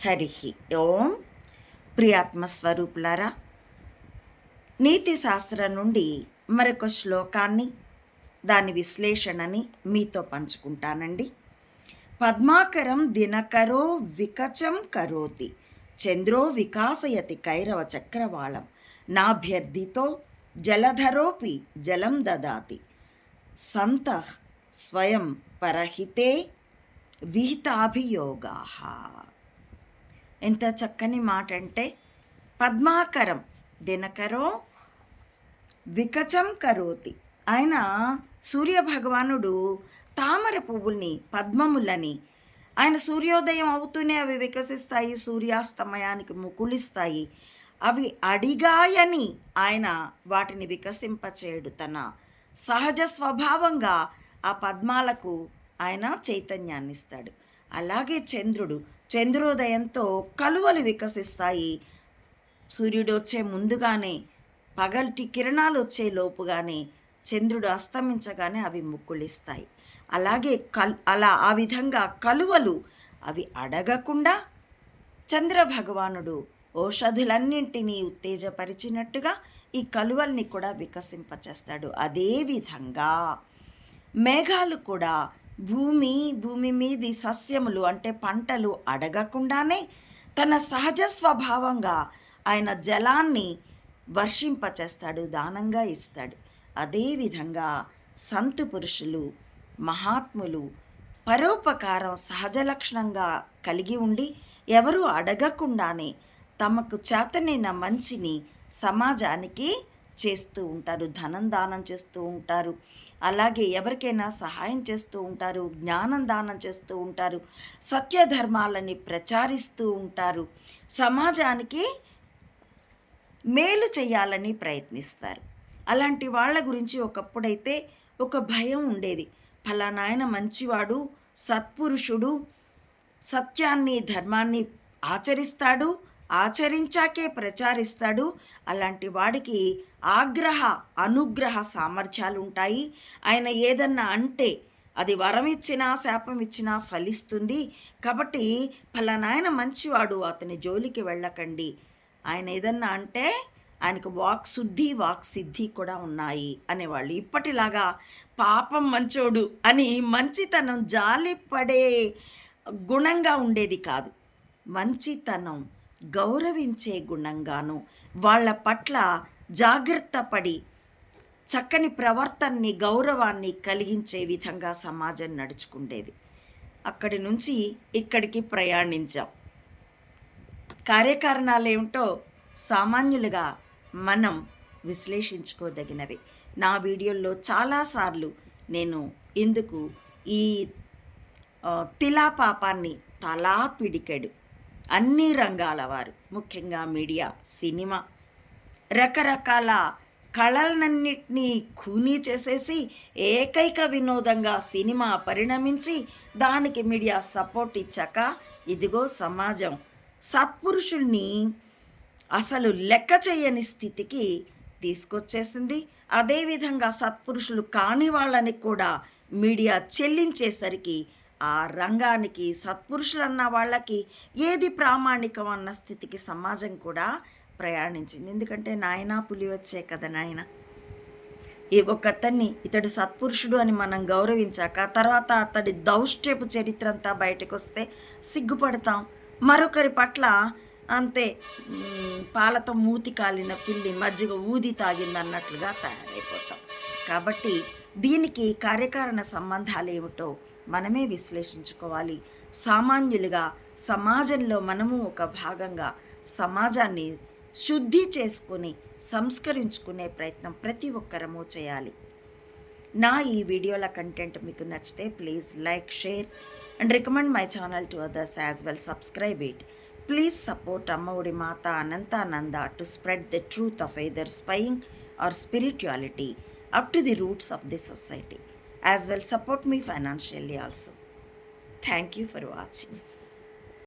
హరి ఓం ప్రియాత్మస్వరూపులారా నీతి శాస్త్రం నుండి మరొక శ్లోకాన్ని దాని విశ్లేషణని మీతో పంచుకుంటానండి. పద్మాకరం దినకరో వికచం కరోతి చంద్రో వికాసయతి కైరవ చక్రవాళం నాభ్యర్థితో జలధరోపి జలం దదాతి సంత స్వయం పరహితే విహితాభియోగా. ఎంత చక్కని మాట అంటే పద్మాకరం దినకరో వికచం కరోతి. ఆయన సూర్యభగవానుడు తామర పువ్వుల్ని పద్మములని ఆయన సూర్యోదయం అవుతూనే అవి వికసిస్తాయి సూర్యాస్తమయానికి ముకులిస్తాయి అవి అడిగాయని ఆయన వాటిని వికసింపచేయడు తన సహజ స్వభావంగా ఆ పద్మాలకు ఆయన చైతన్యాన్ని ఇస్తాడు అలాగే చంద్రుడు చంద్రోదయంతో కలువలు వికసిస్తాయి. సూర్యుడు వచ్చే ముందుగానే పగల్టి కిరణాలు వచ్చే లోపుగానే చంద్రుడు అస్తమించగానే అవి ముక్కులిస్తాయి అలాగే కల్ అలా ఆ విధంగా కలువలు అవి అడగకుండా చంద్రభగవానుడు ఔషధులన్నింటినీ ఉత్తేజపరిచినట్టుగా ఈ కలువల్ని కూడా వికసింపచేస్తాడు. అదేవిధంగా మేఘాలు కూడా భూమి భూమి మీది సస్యములు అంటే పంటలు అడగకుండానే తన సహజ స్వభావంగా ఆయన జలాన్ని వర్షింపచేస్తాడు దానంగా ఇస్తాడు. అదేవిధంగా సంతు పురుషులు మహాత్ములు పరోపకారం సహజ లక్షణంగా కలిగి ఉండి ఎవరూ అడగకుండానే తమకు చేతనైన మంచిని సమాజానికి చేస్తూ ఉంటారు ధనం దానం చేస్తూ ఉంటారు. అలాగే ఎవరికైనా సహాయం చేస్తూ ఉంటారు జ్ఞానం దానం చేస్తూ ఉంటారు సత్యధర్మాలని ప్రచారిస్తూ ఉంటారు. సమాజానికి మేలు చేయాలని ప్రయత్నిస్తారు. అలాంటి వాళ్ళ గురించి ఒకప్పుడైతే ఒక భయం ఉండేది. ఫలానాయన మంచివాడు సత్పురుషుడు సత్యాన్ని ధర్మాన్ని ఆచరిస్తాడు ఆచరించాకే ప్రచారిస్తాడు. అలాంటి వాడికి ఆగ్రహ అనుగ్రహ సామర్థ్యాలు ఉంటాయి ఆయన ఏదన్నా అంటే అది వరం ఇచ్చినా శాపం ఇచ్చినా ఫలిస్తుంది. కాబట్టి ఫలానాయన మంచివాడు అతని జోలికి వెళ్ళకండి. ఆయన ఏదన్నా అంటే ఆయనకు వాక్ శుద్ధి వాక్ సిద్ధి కూడా ఉన్నాయి అనేవాళ్ళు. ఇప్పటిలాగా పాపం మంచోడు అని మంచితనం జాలిపడే గుణంగా ఉండేది కాదు. మంచితనం గౌరవించే గుణంగాను వాళ్ళ పట్ల జాగ్రత్త పడి చక్కని ప్రవర్తనని గౌరవాన్ని కలిగించే విధంగా సమాజం నడుచుకుండేది. అక్కడి నుంచి ఇక్కడికి ప్రయాణించాం. కార్యకారణాలు ఏమిటో సామాన్యులుగా మనం విశ్లేషించుకోదగినవి. నా వీడియోల్లో చాలాసార్లు నేను ఎందుకు ఈ తిలా పాపాన్ని తలా పిడికెడు. అన్ని రంగాల వారు ముఖ్యంగా మీడియా సినిమా. రకరకాల కళలన్నింటినీ ఖూనీ చేసేసి ఏకైక వినోదంగా సినిమా పరిణమించి దానికి మీడియా సపోర్ట్ ఇచ్చాక ఇదిగో సమాజం. సత్పురుషుల్ని అసలు లెక్క చేయని స్థితికి తీసుకొచ్చేసింది. అదేవిధంగా సత్పురుషులు కాని వాళ్ళని కూడా మీడియా చెల్లించేసరికి ఆ రంగానికి సత్పురుషులన్న వాళ్ళకి ఏది ప్రామాణికం అన్న స్థితికి సమాజం కూడా ప్రయాణించింది. ఎందుకంటే నాయన పులి వచ్చే కదా నాయన. ఈ ఒక్కతన్ని ఇతడు సత్పురుషుడు అని మనం గౌరవించాక తర్వాత అతడి దౌష్ట్యపు చరిత్ర అంతా బయటకు వస్తే సిగ్గుపడతాం. మరొకరి పట్ల అంతే పాలతో మూతి కాలిన పిల్లి మజ్జిగ ఊది తాగింది అన్నట్లుగా తయారైపోతాం. కాబట్టి దీనికి కార్యకారణ సంబంధాలు ఏమిటో మనమే విశ్లేషించుకోవాలి. సామాన్యులుగా సమాజంలో మనము ఒక భాగంగా సమాజాన్ని శుద్ధి చేసుకుని సంస్కరించుకునే ప్రయత్నం ప్రతి ఒక్కరము చేయాలి. నా ఈ వీడియోల కంటెంట్ మీకు నచ్చితే please like share and recommend my channel to others as well. Subscribe it. Please support Amma Odi Mata Anantananda to spread the truth of either spying or spirituality up to the roots of the society. As well support me financially also. Thank you for watching.